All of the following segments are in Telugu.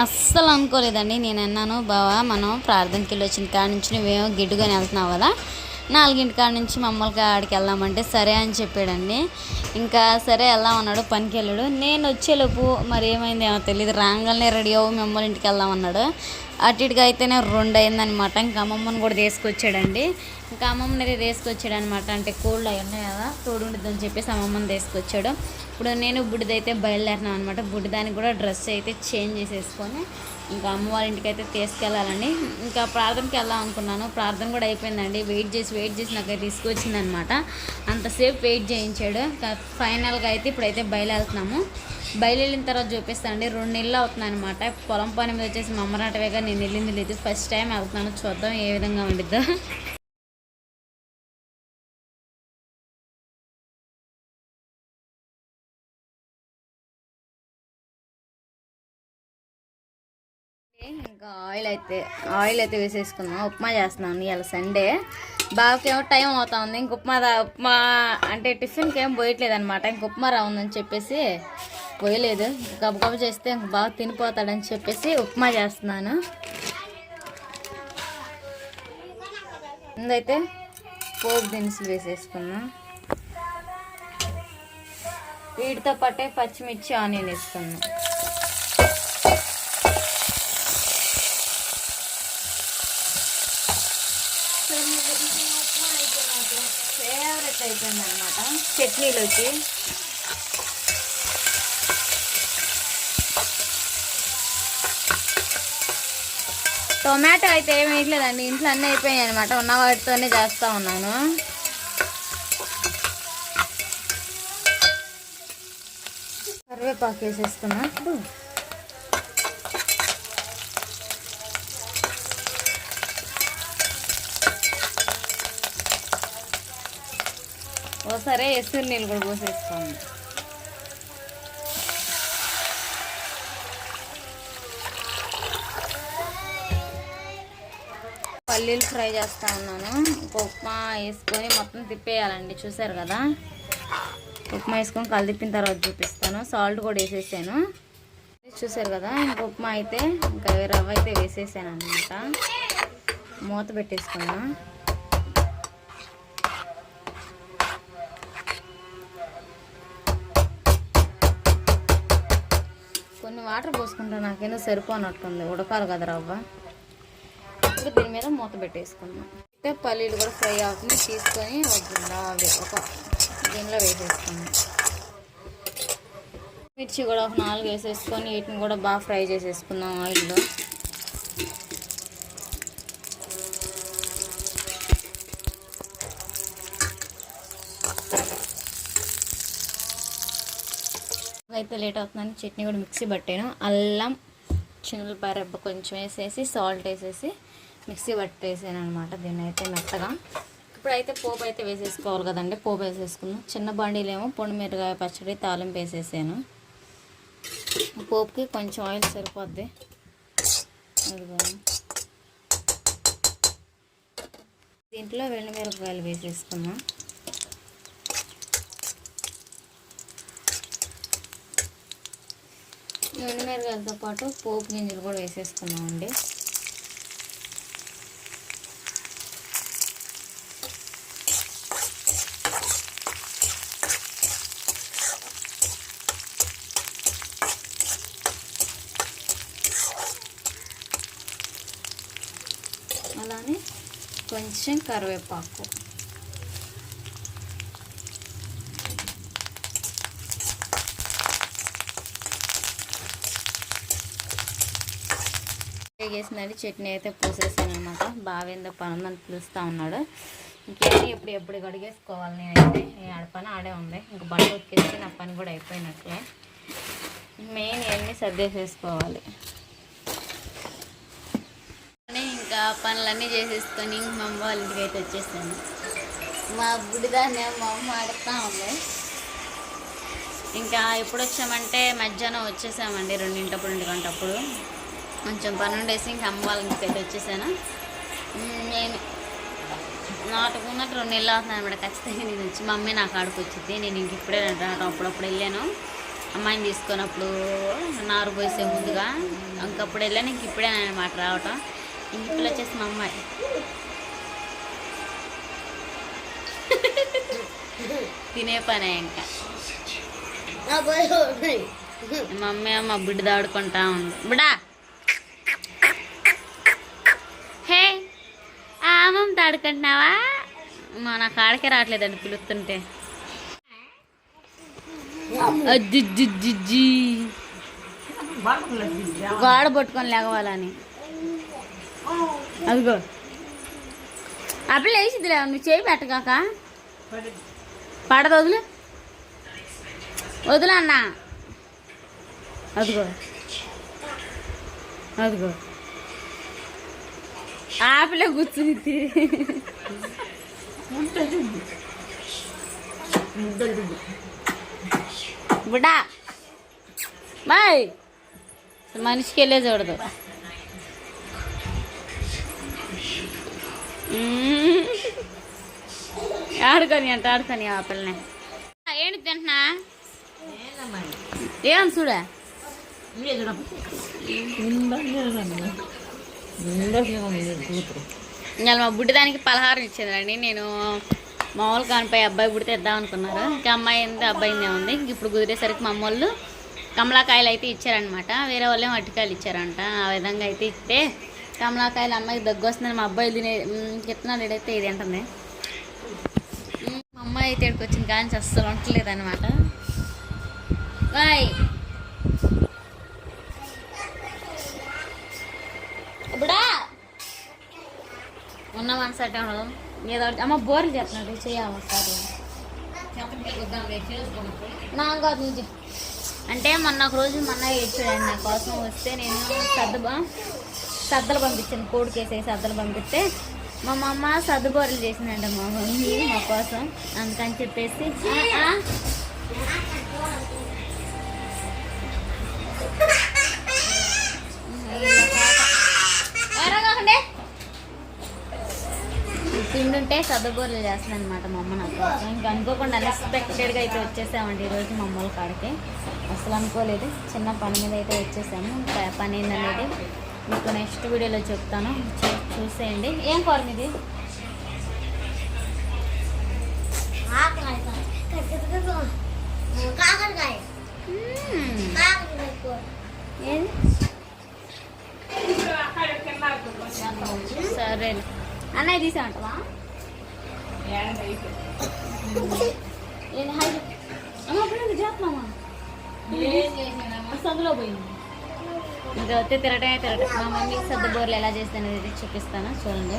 అస్సలు అనుకోలేదండి. నేను అన్నాను బావా మనం ప్రార్థనకి వెళ్ళి వచ్చిన కాడ నుంచి నువ్వేమో గిడ్డుకొని వెళ్తున్నావు కదా నాలుగింటి కాడ నుంచి మమ్మల్ని ఆడికి వెళ్దామంటే సరే అని చెప్పాడండి. ఇంకా సరే వెళ్దాం అన్నాడు పనికి వెళ్ళాడు. నేను వచ్చేలోపు మరి ఏమైంది ఏమో తెలియదు రాగానే రెడీ అవ్వు మిమ్మల్ని ఇంటికి వెళ్దాం అన్నాడు. అటు ఇటుగా అయితేనే రెండు అయిందనమాట ఇంకా అమ్మమ్మని కూడా తీసుకొచ్చాడండి. ఇంకా అమ్మమ్మని తీసుకొచ్చాడు అనమాట అంటే కోళ్ళు అయి ఉన్నాయి కదా తోడుండిద్దని చెప్పేసి అమ్మమ్మని తీసుకొచ్చాడు. ఇప్పుడు నేను బుడ్డిదైతే బయలుదేరినాం అనమాట బుడ్డిదానికి కూడా డ్రెస్ అయితే చేంజ్ చేసేసుకొని ఇంకా అమ్మ వాళ్ళ ఇంటికి అయితే తీసుకెళ్ళాలండి. ఇంకా ప్రార్థనకి వెళ్దాం అనుకున్నాను. ప్రార్థన కూడా అయిపోయిందండి. వెయిట్ చేసి వెయిట్ చేసి నాకైతే తీసుకొచ్చిందనమాట అంతసేపు వెయిట్ చేయించాడు. ఫైనల్గా అయితే ఇప్పుడైతే బయలుదేరుతున్నాము. బయలుదేరిన తర్వాత చూపిస్తానండి. రెండు నెలలు అవుతున్నాయి అనమాట పొలం పని మీద వచ్చేసి మా అమ్మరాటవేగా నేను వెళ్ళింది లేదు. ఫస్ట్ టైం వెళ్తున్నాను. చూద్దాం ఏ విధంగా ఉండిద్దో. ఇంకా ఆయిల్ అయితే ఆయిల్ అయితే వేసేసుకున్నాం ఉప్మా చేస్తున్నాను. ఇవాళ సండే బాబుకేమో టైం అవుతా ఉంది ఇంక ఉప్మా ఉప్మా అంటే టిఫిన్కి ఏం పోయట్లేదు అనమాట ఇంక ఉప్మా రావుందని చెప్పేసి పోయలేదు. గబగబ చేస్తే ఇంక బాగా తినిపోతాడని చెప్పేసి ఉప్మా చేస్తున్నాను. ముందైతే పోపు దినుసులు వేసేసుకున్నాం వీటితో పాటే పచ్చిమిర్చి ఆనియన్ వేసుకున్నాం ఫేవరెట్ అయిపోయింది అనమాట చట్నీలోకి. టొమాటో అయితే ఏమి వేయట్లేదండి. ఇంట్లో అన్నీ అయిపోయాయి అనమాట ఉన్న వాటితోనే చేస్తూ ఉన్నాను. కరివేపాకు వేసేసుకున్నా ఇప్పుడు ఓసారి ఎసురు నీళ్ళు కూడా పోసేసుకోండి. పల్లీలు ఫ్రై చేస్తూ ఉన్నాను. ఇంక ఉప్మా వేసుకొని మొత్తం తిప్పేయాలండి. చూసారు కదా? ఉప్మా వేసుకొని కలిదిప్పిన తర్వాత చూపిస్తాను. సాల్ట్ కూడా వేసేసాను. చూసారు కదా? ఇంక ఉప్మా అయితే ఇంకా రవ్వ అయితే వేసేసాను అనమాట మూత పెట్టేసుకున్నా. కొన్ని వాటర్ పోసుకుంటా. నాకేదో సరిపోనట్టుంది. ఉడకాలి కదా రవ్వ. ఇప్పుడు దీని మీద మూత పెట్టేసుకున్నాం అయితే పల్లీలు కూడా ఫ్రై అవుతుంది. తీసుకొని ఒక గిన్నె అవి ఒక గిన్నెలో వేసేసుకున్నాం మిర్చి కూడా ఒక నాలుగు వేసేసుకొని వీటిని కూడా బాగా ఫ్రై చేసేసుకున్నాం ఆయిల్లో. అయితే లేట్ అవుతుందని చట్నీ కూడా మిక్సీ పట్టాను. అల్లం చిన్నపాయ రెబ్బ కొంచెం వేసేసి సాల్ట్ వేసేసి మిక్సీ పట్టేసాను అనమాట దీన్ని అయితే మెత్తగా. ఇప్పుడైతే పోపు అయితే వేసేసుకోవాలి కదండి పోపు వేసేసుకున్నాం. చిన్న బండిలేమో పొడి మిరగాయ పచ్చడి తాలింపు వేసేసాను. పోపుకి కొంచెం ఆయిల్ సరిపోద్ది. దీంట్లో దీంట్లో మిరపకాయలు వేసేసుకున్నాం. మిరపకాయలతో పాటు పోపు గింజలు కూడా వేసేసుకున్నామండి. కొంచెం కరివేపాకు వేసిందండి చట్నీ అయితే పూసేసాను అనమాట బావేందో పని అని పిలుస్తూ ఉన్నాడు. ఇంకేంటి ఇప్పుడు ఎప్పుడు కడిగేసుకోవాలి నేనైతే ఈ ఆడ పని ఆడే ఉంది. ఇంక బట్ట ఉతికేస్తే నా పని కూడా అయిపోయినట్లే. మెయిన్ ఇవన్నీ సర్దేసేసుకోవాలి. ఇంకా పనులన్నీ చేసేసుకొని ఇంక మా అమ్మ వాళ్ళ ఇంటికి అయితే వచ్చేసాను. మా బుడిదాన్ని మా అమ్మ ఆడుతూ ఉంది. ఇంకా ఎప్పుడు వచ్చామంటే మధ్యాహ్నం వచ్చేసామండి రెండింటప్పుడు రెండు గంటప్పుడు కొంచెం పని ఉండేసి ఇంకా అమ్మ వాళ్ళ ఇంటికి అయితే వచ్చేసాను. నేను నాటుకున్నట్టు రెండు నెలలు అవుతుంది అనమాట ఖచ్చితంగా నేను వచ్చి మా అమ్మే నాకు ఆడుకొచ్చింది నేను ఇంక ఇప్పుడే రావడం అప్పుడప్పుడు వెళ్ళాను. అమ్మాయిని తీసుకున్నప్పుడు నారు పోసే ముందుగా ఇంకప్పుడు వెళ్ళాను. ఇంక ఇప్పుడే అనమాట రావటం. ఇప్పుడు వచ్చేసి మా అమ్మాయి. తినే పనే ఇంకా. మా అమ్మ మా బిడ్డ దాడుకుంటా ఉంది. బిడా! హే ఆమం తాడుకుంటున్నావా మా నా కాడికే రావట్లేదండి పిలుస్తుంటే. అజ్జిజ్జిజ్జి గోడ పట్టుకొని లేగవాలని. అదిగో. అప్పుడు వేసిద్దిలే నువ్వు చేయి పెట్టగాక. పడదు వదులు. వదులు అన్న. అదిగో. అదిగో. ఆపిలే కూర్చుని బుడ్డా బాయ్. మనిషికి వెళ్ళే చూడదు ఆడుకొని అంట ఆడుకొని ఆ పిల్లని. ఏంటి తింటున్నా? ఏం చూడా? ఇవాళ మా బుడ్డిదానికి పలహారం ఇచ్చేదండి నేను మామూలు కానిపై అబ్బాయి పుడితే ఇద్దాం అనుకున్నారు ఇంకా అమ్మాయి ఏంది? అబ్బాయిందే ఉంది. ఇంక ఇప్పుడు కుదిరేసరికి మా అమ్మ వాళ్ళు కమలాకాయలు అయితే ఇచ్చారనమాట వేరే వాళ్ళే అరటికాయలు ఇచ్చారంట. ఆ విధంగా అయితే ఇస్తే కమలాకాయలు అమ్మాయికి దగ్గు వస్తుందని మా అబ్బాయి తినే చెప్తున్నాడు ఏడైతే ఇది అంటుంది. మా అమ్మాయి అయితే ఇక్కడికి వచ్చింది కానీ అస్సలు ఉండట్లేదు అనమాట బాయ్ ఇప్పుడా ఉన్న మనసు అట్టే ఏదో అమ్మ బోర్లు చెప్తున్నాడు చేయాలి ఒకసారి. నాకు కాదు అంటే మొన్న ఒక రోజు మొన్న ఏడ్చాడు నా కోసం వస్తే నేను సర్దుబా సద్దలు పంపించాను కోడికి వేసేసి సద్దలు పంపిస్తే మా మమ్మ సర్దు బోర్లు చేసిందంట మా మమ్మీ మా కోసం. అందుకని చెప్పేసి తిండుంటే ఆ. ఉంటే చేస్తాను అనమాట మా అమ్మ నాకు. కోసం ఇంకా అనుకోకుండా అన్ఎక్స్పెక్టెడ్గా అయితే వచ్చేసామండి ఈరోజు మా అమ్మల కాడికి. అసలు అనుకోలేదు చిన్న పని మీద అయితే వచ్చేసాము. పని ఏంటనేది మీకు నెక్స్ట్ వీడియోలో చెప్తాను. చూసేయండి. ఏం కూర మీది? కాకరకాయ. ఏది? సరే. అన్నయ్య తీసామంటవా అమ్మ అప్పుడు చేస్తున్నామా సందులో పోయింది. ఇంకా వస్తే తిరగటమే తిరగటం. మా మమ్మీ సద్ద బోర్లు ఎలా చేస్తాను అనేది చూపిస్తాను చూడండి.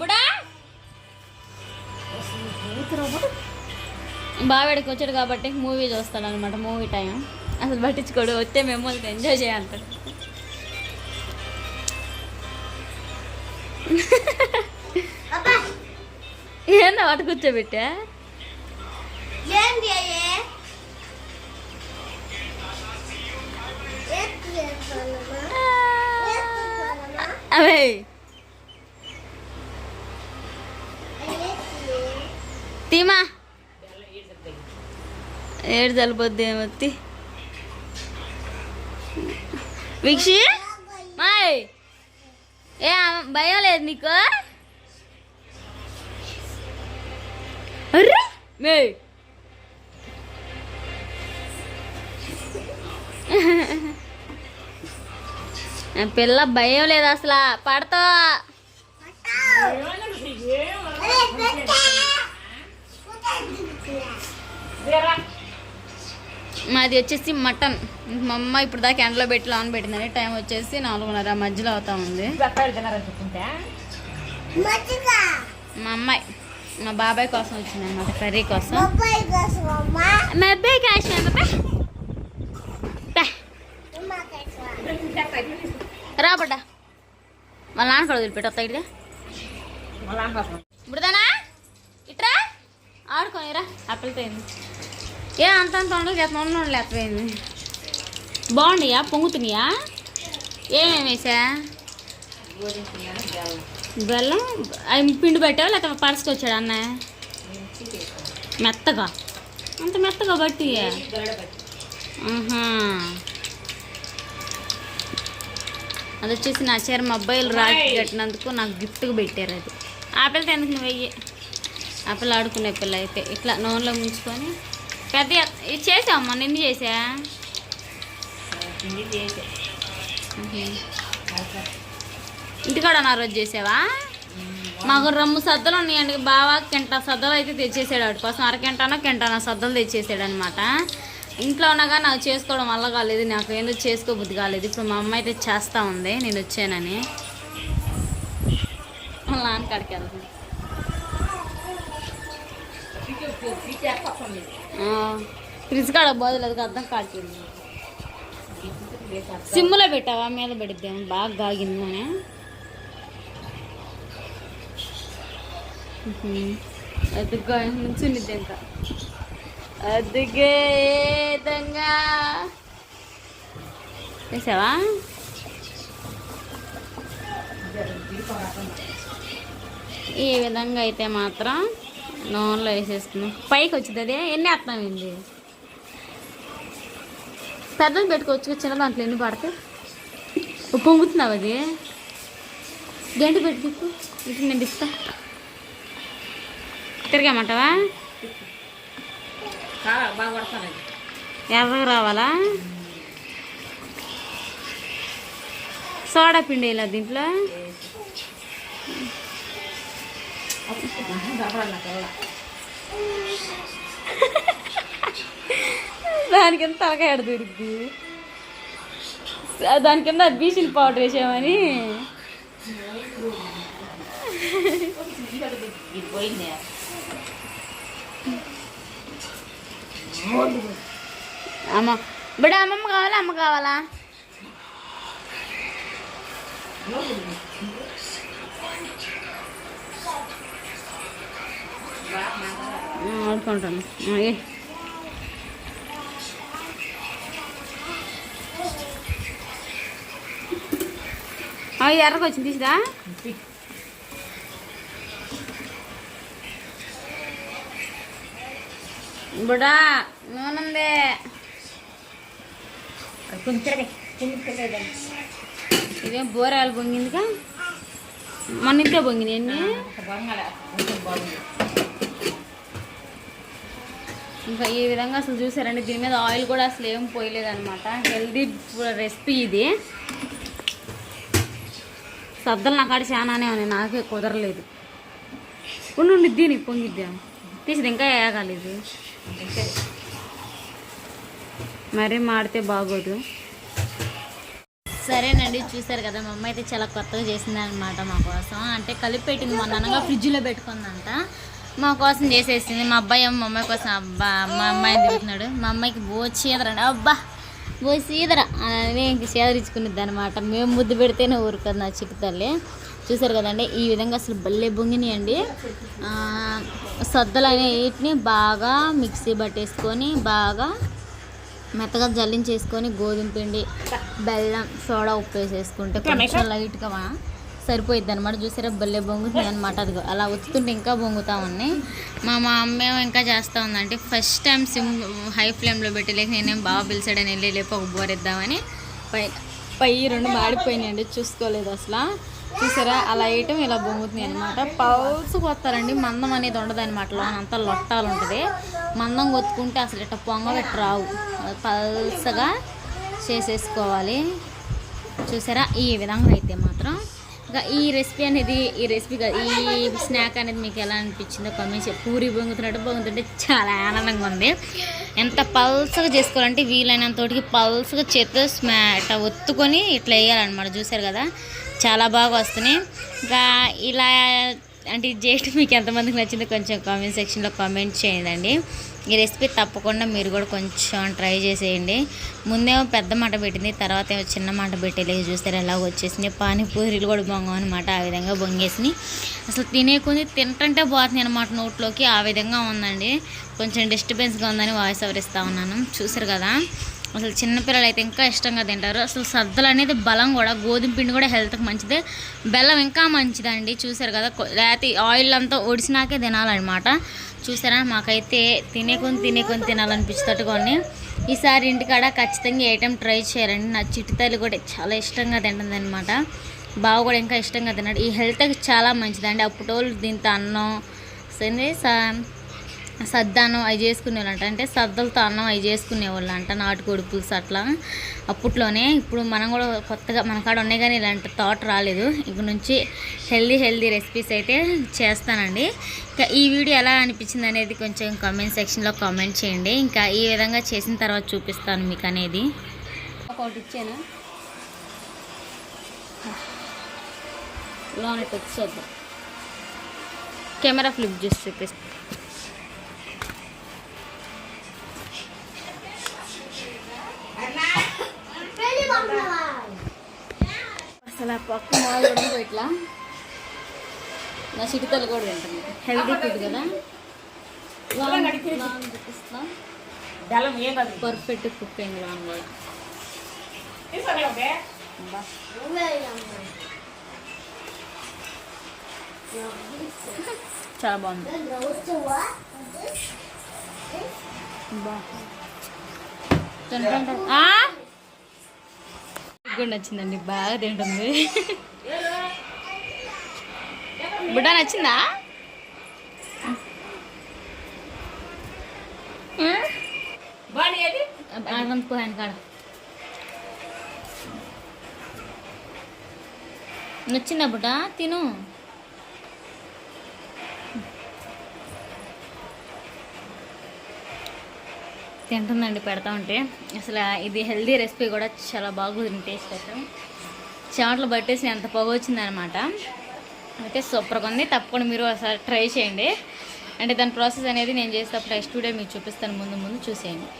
బుడా! బావేడికి వచ్చాడు కాబట్టి మూవీ చూస్తాడు అనమాట మూవీ టైం. అసలు పట్టించుకోడు వస్తే మేము ఎంజాయ్ చేయాలంటాడు. ఏందో వాటి కూర్చోబెట్టా? ఏంది అవే ఎత్తు తీమా. ఏడు చల్లిపోద్ది ఏమొత్తి విక్షి. మాయ్. ఏ భయం లేదు నీకు? అర్రే. మే పిల్ల భయం లేదు అసలు. పడతా. మాది వచ్చేసి మటన్. మా అమ్మ ఇప్పుడు దాకా ఎండలో పెట్టి లాన్ పెట్టిందని టైం వచ్చేసి నాలుగున్నర మధ్యలో అవుతా ఉంది. మా అమ్మాయి మా బాబాయ్ కోసం వచ్చింది అనమాట కర్రీ కోసం. బొప్పాయి కోసం అమ్మా మా అబ్బాయి. నిమ్మకాయ రాబడ్డా వాళ్ళ నాన్న కూడా వదిలిపెట్టి వస్తా ఇడిగా ఇప్పుడుదానా ఇట్రా? ఆడుకోనిరా అప్పలపోయింది ఏ అంత అంత ఉండదు ఉండ లేకపోయింది బాగుండియా? పొంగుతున్నాయా ఏమేమి వేసా? బెల్లం అవి పిండి పెట్టావా? లేకపోతే పరసుకు వచ్చాడు అన్న? మెత్తగా. అంత మెత్తగా బట్టి. అది వచ్చేసి నా చీర మా అబ్బాయిలు రాఖీ కట్టినందుకు నాకు గిఫ్ట్గా పెట్టారు అది. ఆపిల్తో ఎందుకు నువ్వు వెయ్యి? ఆపిల్ ఆడుకునే పిల్ల అయితే. ఇట్లా నూనెలో ముంచుకొని. పెద్ద ఇది చేసావమ్మా నిన్ను చేసా. ఇంటికాడ నా రోజు చేసావా? మాకు రమ్ము సద్దలు ఉన్నాయండి. బావా కింట సద్దలు అయితే తెచ్చేసాడు వాటి కోసం. అరకింటానో కింటానో సద్దలు తెచ్చేసాడు అనమాట ఇంట్లో ఉన్నాగా నాకు చేసుకోవడం వల్ల కాలేదు నాకు ఏందో చేసుకోబుద్ధి కాలేదు. ఇప్పుడు మా అమ్మ అయితే చేస్తూ ఉంది నేను వచ్చానని. వాళ్ళ నాన్న కాడికి వెళ్తుంది ఫ్రిడ్జ్ కాడ బోదలేదు అర్థం కాడికి సిమ్లో పెట్టావా? మీద పెడిద్దాం బాగా గాగిందని అదిగో నుంచుండిద్ది ఇంకా. అదిగే విధంగా వేసావా ఈ విధంగా అయితే మాత్రం నూనెలో వేసేసుకున్నాం పైకి వచ్చింది అదే ఎన్ని వేస్తాం ఏంది పెద్దది పెట్టుకోవచ్చు చిన్న దాంట్లో ఎన్ని పడితే? పొంగుతున్నావు అది? గంట పెట్టి ఇటు నేను తిప్పుతా. తిరగమంటావా? ఎర్రగా రావాలా? సోడా పిండి వేయాలా దీంట్లో? దాని కింద తలకాయ దొరికింది దాని కింద బీసిల్ పౌడర్ వేసామని? అమ్మ బిడ్డ అమ్మమ్మ కావాలా అమ్మ కావాలా ఆ, ఆడుకుంటాను ఆ, ఏ. ఆ, ఎర్రగా వచ్చింది తీసిరా బుడా నూనెందే. ఇదేం బోరాలు పొంగిందిగా. ఇంతే పొంగింది ఎన్ని ఇంకా ఈ విధంగా అసలు చూసారండి దీని మీద ఆయిల్ కూడా అసలు ఏం పోయలేదన్నమాట. హెల్దీ రెసిపీ ఇది. సద్దలు నా కాడ చాలానే ఉన్నాయి నాకే కుదరలేదు. ఉండు ఉండి దీని పొంగిద్దా. తీసింది ఇంకా వేయగాలి ఇది. మరీ మాడితే బాగోదు. సరేనండి చూసారు కదా మా అమ్మ అయితే చాలా కొత్తగా చేసిందనమాట మా కోసం. అంటే కలిపి పెట్టింది మొన్న అనగా ఫ్రిడ్జ్లో పెట్టుకుందంట. మా కోసం చేసేసింది. మా అబ్బాయి ఏమో మా అమ్మాయి కోసం అబ్బా మా అమ్మాయి తిరుగుతున్నాడు? మా అమ్మాయికి బోచీదరండి అబ్బా బో చీదర. అని ఇంక చీదరించుకునిద్ది అనమాట మేము ముద్దు పెడితేనే ఊరుకుంది నా చిక్కు తల్లి. చూసారు కదండి ఈ విధంగా అసలు భలే బొంగినాయండి. ఆ, సద్దలు అనే వీటిని బాగా మిక్సీ పట్టేసుకొని బాగా మెత్తగా జల్లించేసుకొని గోధుమ పిండి బెల్లం సోడా ఉప్పు వేసేసుకుంటే కొంచెం లైట్గా సరిపోయిద్ది అనమాట చూసారా బల్లే బొంగుతుంది అనమాట అది అలా ఒత్తుతుంటే ఇంకా బొంగుతా ఉన్నాయి మా మా అమ్మ ఏమో ఇంకా చేస్తూ ఉందంటే ఫస్ట్ టైం సిమ్ హై ఫ్లేమ్లో పెట్టి లేక నేనేం బాగా పిలిచాడని వెళ్ళి లేపు ఒక బోరెద్దామని పై పై రెండు మాడిపోయినాయండి. చూసుకోలేదు అసలు. చూసారా? అలా వేయటం ఇలా బొంగుతుంది అనమాట పౌల్స్ కొత్తారండి. మందం అనేది ఉండదు అనమాట లోన. అంతా లొట్టాలు ఉంటుంది. మందం కొత్తుకుంటే అసలు ఇట్ట పొంగబెట్టి రావు. పల్సగా చేసేసుకోవాలి. చూసారా? ఈ విధంగా అయితే మాత్రం. ఇంకా ఈ రెసిపీ అనేది ఈ రెసిపీ ఈ స్నాక్ అనేది మీకు ఎలా అనిపించిందో కామెంట్ చేయండి. పూరి పొంగుతున్నట్టు పొంగుతుంటే చాలా ఆనందంగా ఉంది. ఎంత పల్సగా చేసుకోవాలంటే వీలైనంత తోటికి పల్సగా చేతితో స్మా ఇట్లా ఒత్తుకొని ఇట్లా వేయాలన్నమాట. చూసారు కదా? చాలా బాగా వస్తున్నాయి. ఇంకా ఇలా అంటే జస్ట్ జేస్ట్ మీకు ఎంతమందికి నచ్చిందో కొంచెం కామెంట్ సెక్షన్లో కామెంట్ చేయండి ఈ రెసిపీ తప్పకుండా మీరు కూడా కొంచెం ట్రై చేసేయండి. ముందేమో పెద్ద మాట పెట్టింది తర్వాత ఏమో చిన్న మాట పెట్టేలాగా చూస్తారు ఎలా వచ్చేసింది పానీపూరీలు కూడా బొంగం అనమాట ఆ విధంగా బొంగేసినాయి. అసలు తినే కొన్ని తింటుంటే పోతుంది అనమాట నోట్లోకి ఆ విధంగా ఉందండి. కొంచెం డిస్టర్బెన్స్గా ఉందని వాయిస్ ఓవర్ ఉన్నాను. చూసారు కదా? అసలు చిన్నపిల్లలు అయితే ఇంకా ఇష్టంగా తింటారు. అసలు సద్దలు అనేది బలం కూడా గోధుమ పిండి కూడా హెల్త్కి మంచిదే. బెల్లం ఇంకా మంచిదండి. చూసారు కదా కొ- లేకపోతే ఆయిల్ అంతా ఒడిసినాకే తినాలన్నమాట. చూసారా మాకైతే తినే కొని తినే కొని తినాలనిపించేటట్టుగా ఈసారి ఇంటికాడ ఖచ్చితంగా ఏ ఐటెం ట్రై చేయాలండి. నా చిట్టి తల్లి కూడా చాలా ఇష్టంగా తింటుంది అనమాట బావ కూడా ఇంకా ఇష్టంగా తిన్నాడు. ఈ హెల్త్కి చాలా మంచిదండి. అప్పుడోళ్ళు దీంతో అన్నం సరే స- సద్దానం అవి చేసుకునేవాళ్ళంట. అంటే సద్దలతో అన్నం అవి చేసుకునేవాళ్ళు అంట నాటుకోడి పులుసు అట్లా. అప్పట్లోనే ఇప్పుడు మనం కూడా కొత్తగా మన కాడ ఉన్నాయి కానీ ఇలాంటి థాట్ రాలేదు. ఇప్పుడు నుంచి హెల్దీ హెల్దీ రెసిపీస్ అయితే చేస్తానండి. ఇంకా ఈ వీడియో ఎలా అనిపించింది అనేది కొంచెం కామెంట్ సెక్షన్లో కామెంట్ చేయండి. ఇంకా ఈ విధంగా చేసిన తర్వాత చూపిస్తాను మీకు అనేది. ఒకటి ఇచ్చాను? లోన వచ్చి కెమెరా ఫ్లిప్ చేసి చూపిస్తాను అసలు ఆ పక్క మాలు కూడా ఇట్లా నా చిటికలు కూడా తింటుంది హెల్దీ ఫుడ్ కదా బెల్లం ఏం కాదు పర్ఫెక్ట్ కుక్ అయింది లాంగ్ కూడా తీసుకోలేదే అబ్బా. నువ్వే అమ్మ చాలా బాగుంది వస్తువా బా తింటుంటే ఆ? నాకు కూడా నచ్చిందండి. బాగా తింటుంది. బుడ్డ నచ్చిందా? బాడీ ఆయన కాడ నచ్చిందా బుడ్డ? తిను. తింటుందండి పెడతా ఉంటే. అసలు ఇది హెల్దీ రెసిపీ కూడా చాలా బాగుంది టేస్ట్ అయితే. చెమటలు పట్టేసి ఎంత పొగ వచ్చిందనమాట. అయితే సూపర్గా ఉంది. తప్పకుండా మీరు ఒకసారి ట్రై చేయండి. అంటే దాని ప్రాసెస్ అనేది నేను చేసేటప్పుడు నెక్స్ట్ వీడియో మీకు చూపిస్తాను. ముందు ముందు చూసేయండి.